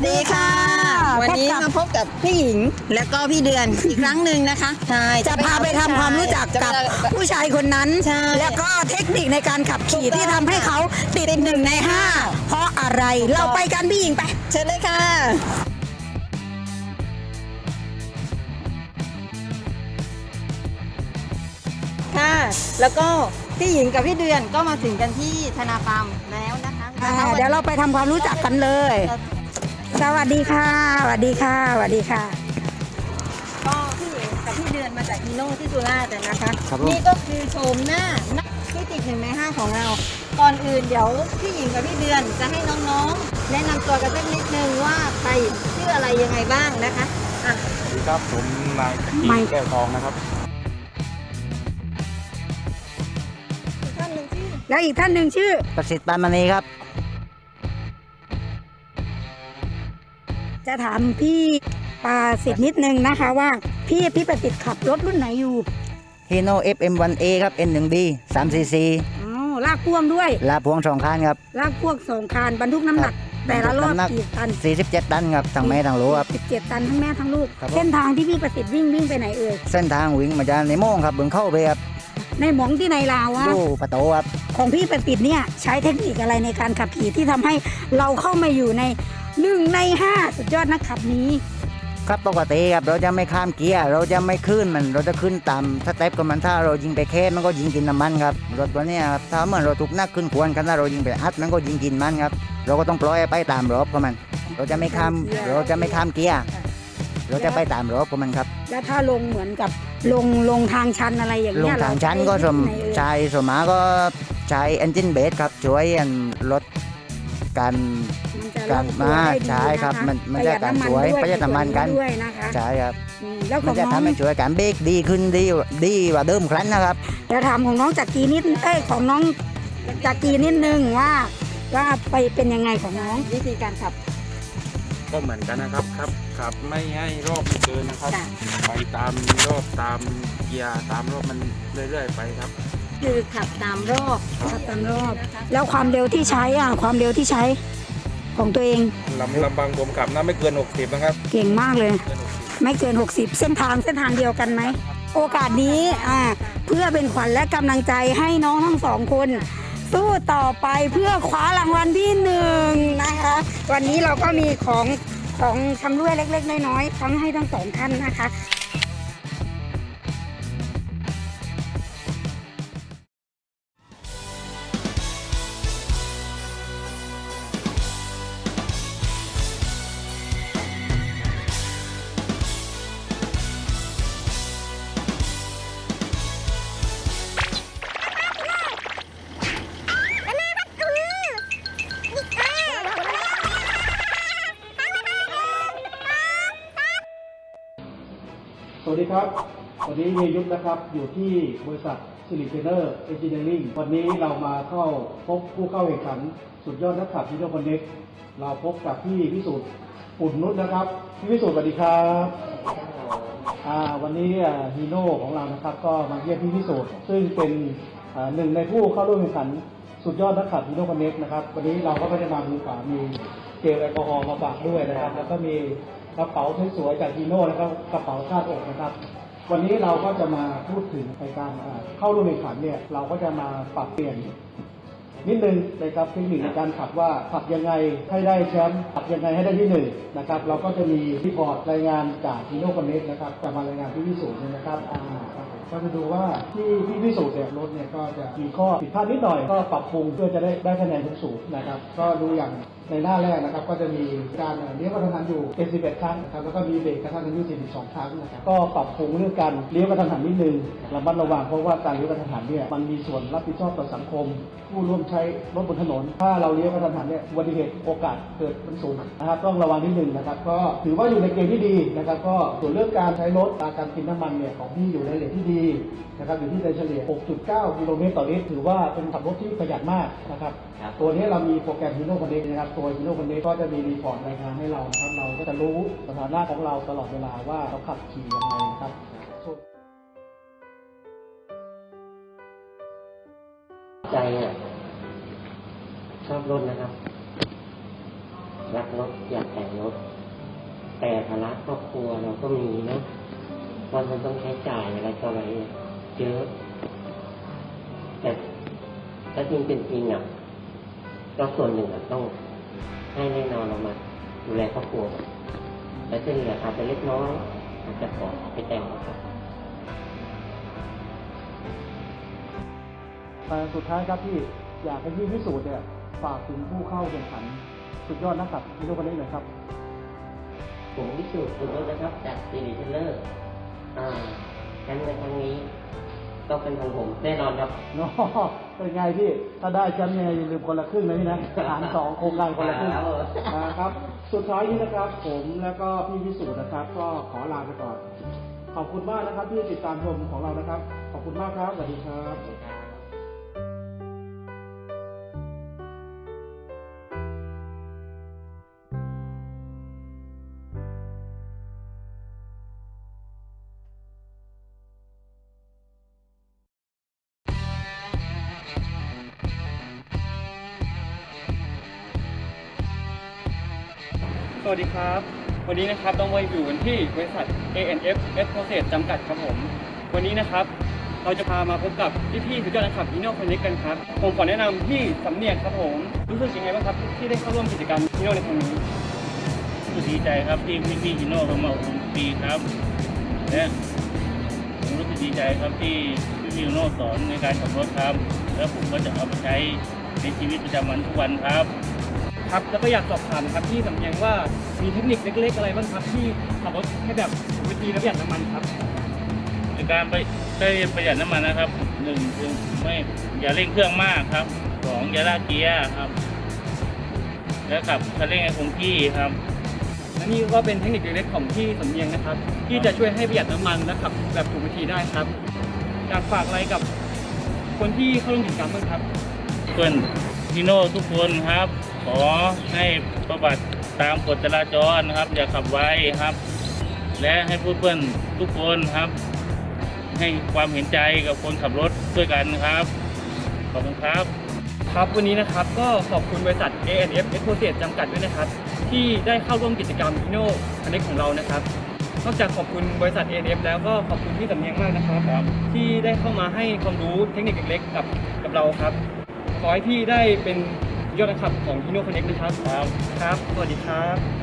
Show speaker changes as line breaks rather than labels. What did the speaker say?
สวัสดีค่ะ วันนี้
พบกับ
มาพบกับพี่หญิงและก็พี่เดือนอีกครั้งหนึ่งนะคะ ใช่
จะพาไปทำความรู้จักกับ
จะไป
ผู้ชายคนนั้น
ใช่
แล้วก็เทคนิคในการขับขี่
ถูกต้อง
ที่ทำให้เขาติดหนึ่งในห้าเพราะอะไร
ถูกต้อง
เราไปกันพี่หญิงไป
เชิญเลยค่ะ ค่ะ แล้วก็พี่หญิงกับพี่เดือนก็มาถึงกันที่ธนาฟาร์มแล้วนะคะ
อ่า
นะคะ
เดี๋ยวเราไปทำความรู้จักกันเลย สวัสดีค่ะสวัสดีค่ะสวัสดีค่ะ
ก็พี่หญิงกับพี่เดือนมาจากฮีโน่ที่สุราษฎร์นะคะ
ครับผม
นี่ก็คือโฉมหน้านักที่ติดหนึ่งในห้าของเรา ก่อนอื่นเดี๋ยวพี่หญิงกับพี่เดือนจะให้น้องๆ แนะนำตัวกันสักนิดนึงว่าใครชื่ออะไรยังไงบ้างนะคะอะ
สวัสดีครับ ผมนายจักรี
ไม่
แก้วทองนะครับ
ท่านหนึ่งชื่อ
แล้วอีกท่านหนึ่งชื่อ
ประสิทธิ์ปานมณีครับ
จะถามพี่ปาสิทธิ์นิดนึงนะคะว่าพี่พี่ประสิทธิ์ขับรถรุ่นไหนอยู่
Hino FM1A ครับ N1B 3cc
อ๋อลากพ่วงด้วย
ลาพวงสองคันครับ
ลากพ่วงสองคานบรรทุกน้ำหนัก แต่ละรอบบ
รรทุกน้ำหนัก
กี่ตัน
47 ตันครับทั้งแม่ทั้งลูกครับ
17ตันทั้งแม่ทั้งลูก
ครับผม
เส้นทางที่พี่ประสิทธิ์วิ่งวิ่งไปไหนเอ่ย
เส้นทางวิ่งมาจากในโม่งครับบึงเข้าไปครับ
ในหมองที่ในลาวอะ
ดูประตูครับ
ของพี่ประสิทธิ์เนี่ยใช้เทคนิคอะไรในการขับขี่ที่ทำให้เราเข้ามาอยู่ใน หนึ่งในห้าสุดยอดนักขับนี้
ครับปกติครับเราจะไม่ข้ามเกียร์เราจะไม่ขึ้นมันเราจะขึ้นตามสเต็ปกับมันถ้าเรายิงไปแค่มันก็ยิงกินน้ำมันครับรถตัวเนี้ยครับถ้าเหมือนเราถูกนักขึ้นควรกันถ้าเรายิงไปอัดมันก็ยิงกินมันครับเราก็ต้องปล่อยให้ไปตามรอบของมัน เราจะไม่ข้ามเราจะไม่ข้ามเกียร์เราจะไปตามรอบของมันครับ
แล้วถ้าลงเหมือนกับลงลงทางชันอะไรอย่าง
ล
เงี้
ง
ย
ทางชั้นก็สม
เราใช้เทคนิคไหนเอ่ย
ใช้สมมาก็ใช้เอนจินเบสครับช่วยอันลดการ
มันจะ
การ
ลดตัวได้ดี
ใช่ครับะะมันมัน
ประหยัด
จะการ
น้ำมัน
สวย
ด้วย
ประหยัดน้ำมันกัน
ด้วยนะคะ
ใช่ครับ
อืมแล้วข
มั
อนง
จะ
น้อง
ทำให้ช่วยการเบรกดีขึ้นดีดีกว่าเดิมครั้งนะครับ
เดี๋ยวถามของน้องจักรีนิดเอ้ยของน้องจักรีนิดนึงว่าว่าไปเป็นยังไงของน้อง
วิธีการขับ
ก็เหมือนกันนะครับครับขับไม่ให้รอบมันเกินนะครับ
ค่ะ
ไปตามรอบตามเกียร์ตามรอบมันเรื่อยๆไปครับ
คือขับตามรอบ
ขับตามรอบ แล้วความเร็วที่ใช้อะความเร็วที่ใช้ ของตัวเอง
ลำลำบางผมขับนะไม่เกิน 60 นะครับ
เก่งมากเลย
เกิน60
ไม่เกิน 60 เส้นทางเส้นทางเดียวกันไหม โอกาสนี้อ่าเพื่อเป็นขวัญและกำลังใจให้น้องทั้งสองคน สู้ต่อไปเพื่อคว้ารางวัลที่หนึ่งนะคะ วันนี้เราก็มีของของชำร่วยเล็ก ๆ น้อยๆทั้งให้ทั้งสองท่านนะคะ
วัสดีครับ วันนี้เฮียยุทธนะครับ อยู่ที่บริษัทซิลิเทเนอร์เอนจิเนียริ่งวันนี้เรามาเข้าพบผู้เข้าแข่งขัน สุดยอดนักขับฮีโร่คอนเน็กเราพบกับพี่พิสูจน์ปุ่นนุชนะครับ พี่พิสูจน์สวัสดีครับอ่าวันนี้ฮีโน่ของเรานะครับ ก็มาเยี่ยมพี่พิสูจน์ซึ่งเป็นหนึ่งในผู้เข้าร่วมแข่งขันสุดยอดนักขับฮีโร่คอนเน็กนะครับ วันนี้เราก็ไม่ได้มามือเปล่ามีเจลแอลกอฮอล์มาฝากด้วยนะครับ แล้วก็มี กระเป๋าสวยๆจากฮีโน่นะครับกระเป๋าคาดอกนะครับ วันนี้เราก็จะมาพูดถึงในการเข้าร่วมแข่งขันเนี่ยเราก็จะมาปรับเปลี่ยนนิดนึงนะครับเทคนิคในการขับว่าขับยังไงให้ได้แชมป์ขับยังไงให้ได้ที่หนึ่งนะครับเราก็จะมีรีพอร์ตรายงานจากทีโน่คอนเน็กนะครับจะมารายงานที่พิสูจน์เนี่ยนะครับอ่าก็จะดูว่าที่ที่พิสูจน์เนี่ยรถเนี่ยก็จะมีข้อผิดพลาดนิดหน่อยก็ปรับปรุงเพื่อจะได้ได้คะแนนสูงนะครับ ก็ดูอย่าง ในหน้าแรกนะครับก็จะมีการเลี้ยวกระทันหันอยู่ 71 ครั้งนะครับแล้วก็มีเบรกกระทันหันอยู่ 42 ครั้งนะครับก็ปรับปรุงเรื่องการเลี้ยวกระทันหันนิดนึงระมัดระวังเพราะว่าการเลี้ยวกระทันหันเนี่ยมันมีส่วนรับผิดชอบต่อสังคม ผู้ร่วมใช้รถบนถนน ถ้าเราเลี้ยวกระทันหันเนี่ยอุบัติเหตุโอกาสเกิดมันสูงนะครับต้องระวังนิดนึงนะครับก็ถือว่าอยู่ในเกณฑ์ที่ดีนะครับก็ส่วนเรื่องการใช้รถการกินน้ำมันเนี่ยของพี่อยู่ในเรทที่ดีนะครับอยู่ที่เฉลี่ย 6.9 กิโลเมตรต่อลิตรถือว่าเป็นขับรถที่ประหยัดมากนะครับตัวนี้เรามีโปรแกรมฮีโร่คอนเนคนะครับตัวฮีโร่คอนเนคก็จะมีรีพอร์ตรายงานให้เราครับเราก็จะรู้สถานะของเราตลอดเวลาว่าเราขับขี่ยังไงครับ
ใจอะชอบรถนะครับรักรถอยากแต่งรถแต่ภาระครอบครัวเราก็มีนะวันมันต้องใช้จ่ายอะไรต่ออะไรเนี่ยเยอะ แต่ถ้าจริงเป็นจริงอะก็ส่วนหนึ่งอะต้อง ให้แน่นอนเรามาดูแลครอบครัวก่อนแล้วจะเหลืออาจจะเล็กน้อยอาจจะขอไปแต่งครับ
แต่สุดท้ายครับพี่อยากให้พี่พิสูจน์เนี่ยฝากถึงผู้เข้าแข่งขัน สุดยอดนักขับฮีโร่คนนี้หน่อยครับ
ผมพิสูจน์คุณแล้วนะครับจากซีรีส์เทเลอร์อ่าแชมป์ในครั้งนี้ ต้องเป็นของผมแน่นอนครับ
เนาะเป็นไงพี่ ถ้าได้แชมป์เนี่ยอย่าลืมคนละครึ่งนะพี่นะหารสองโครงการคนละครึ่ง
ครับ
นะครับ สุดท้ายนี้นะครับ ผมแล้วก็พี่วิสุทธ์นะครับ ก็ขอลาไปก่อน ขอบคุณมากนะครับที่ติดตามชมของเรานะครับ ขอบคุณมากครับสวัสดีครับ
วัสดีครับ วันนี้นะครับต้องมาอยู่กันที่บริษัท ANF S Process จำกัดครับผม วันนี้นะครับ เราจะพามาพบกับพี่ๆสุดยอดนักขับ Hino Connect กันครับ ผมขอแนะนำพี่สำเนียงครับผม รู้สึกยังไงบ้างครับที่ได้เข้าร่วมกิจกรรม Hino ในครั้งนี้
รู้สึกดีใจครับที่พี่พี่ฮิโน่เข้ามาอบรมฟรีครับและผมรู้สึกดีใจครับที่พี่พี่ฮิโน่สอนในการขับรถครับ แล้วผมก็จะเอาไปใช้ในชีวิตประจำวันทุกวันครับ
ครับแล้วก็อยากสอบถามครับพี่สำเนียงว่ามีเทคนิคเล็ก ๆ อะไรบ้างครับที่ขับรถให้แบบถูกวิธีและประหยัดน้ำมันครับ
ในการไปได้ประหยัดน้ำมันนะครับหนึ่งคือไม่อย่าเร่งเครื่องมากครับสองอย่าลากเกียร์ครับ แล้วขับคันเร่งให้คงที่ครับ
และนี่ก็เป็นเทคนิคเล็กๆของพี่สำเนียงนะครับ ที่จะช่วยให้ประหยัดน้ำมันและขับแบบถูกวิธีได้ครับอยากฝากอะไรกับคนที่เข้าร่วมกิจกรรมบ้างครับ
เพื่อนพี่โน่ทุกคนครับ ขอให้ประบัติตามกฎจราจรนะครับ อย่าขับไวครับ และให้เพื่อนๆทุกคนครับ ให้ความเห็นใจกับคนขับรถด้วยกันครับ ขอบคุณครับ
ครับวันนี้นะครับก็ขอบคุณบริษัท ANF e x p o s a t e จำกัดด้วยนะครับ ที่ได้เข้าร่วมกิจกรรม Hino Connect ของเรานะครับนอกจากขอบคุณบริษัท ANF แล้วก็ขอบคุณพี่สำเนียงมากนะครับ
ครับ
ที่ได้เข้ามาให้ความรู้เทคนิคเล็กๆกับกับเราครับ ขอให้พี่ได้เป็น ยอดนักขับของ Hino Connect นะครับ
ครับ
ครับสวัสดีครับ